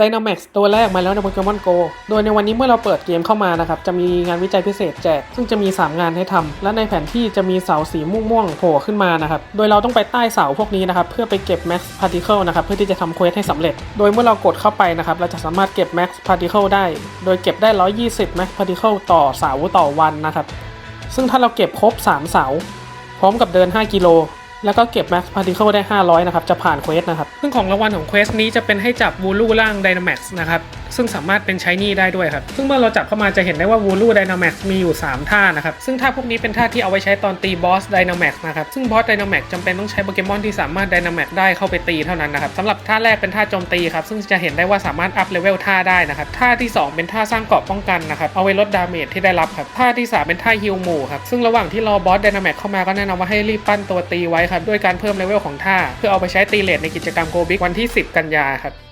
Dynamax ตัวแรกมาแล้วใน Pokemon Go โดยในวันนี้เมื่อเราเปิดเกมเข้ามานะครับ จะมีงานวิจัยพิเศษแจก ซึ่งจะมี 3 งานให้ทำและในแผนที่จะมีเสาสีม่วงๆโผล่ขึ้นมานะครับ โดยเราต้องไปใต้เสาพวกนี้นะครับ เพื่อไปเก็บ Max Particle นะครับ เพื่อที่จะทำเควสให้สำเร็จ โดยเมื่อเรากดเข้าไปนะครับ เราจะสามารถเก็บ Max Particle ได้ โดยเก็บได้ 120 Max Particle ต่อเสาต่อวันนะครับ ซึ่งถ้าเราเก็บครบ 3 เสา พร้อมกับเดิน 5 กิโล แล้วก็เก็บ Max Particle ได้ 500 นะครับ จะผ่านเควสนะครับ ซึ่งของรางวัลของเควสนี้จะเป็นให้จับวูลูร่าง Dynamax นะครับ ซึ่งสามารถเป็นใช้นี่ได้ด้วยครับ ซึ่งเมื่อเราจับเข้ามาจะเห็นได้ว่าวูลู Dynamax มีอยู่ 3 ท่านะครับ ซึ่งท่าพวกนี้เป็นท่าที่เอาไว้ใช้ตอนตีบอส Dynamax นะครับ ซึ่งบอส Dynamax จำเป็นต้องใช้โปเกมอนที่สามารถ Dynamax ได้เข้าไปตีเท่านั้นนะครับสำหรับท่าแรกเป็นท่าโจมตีครับ ซึ่งจะเห็นได้ว่าสามารถอัพเลเวลท่าได้นะครับ ท่าที่ 2 เป็นท่าสร้างเกราะป้องกันนะครับ เอาไว้ลดดาเมจที่ได้รับครับ ท่าที่ 3 เป็นท่าฮิลหมู่ครับ ซึ่งระหว่างที่รอบอส Dynamax เข้ามาก็แนะนำว่าให้รีบปั้นตัวตีไว้ครับด้วยการเพิ่มเลเวลของท่า เพื่อเอาไปใช้ตีเลทในกิจกรรมโกบิกวันที่ 10 กันยาครับ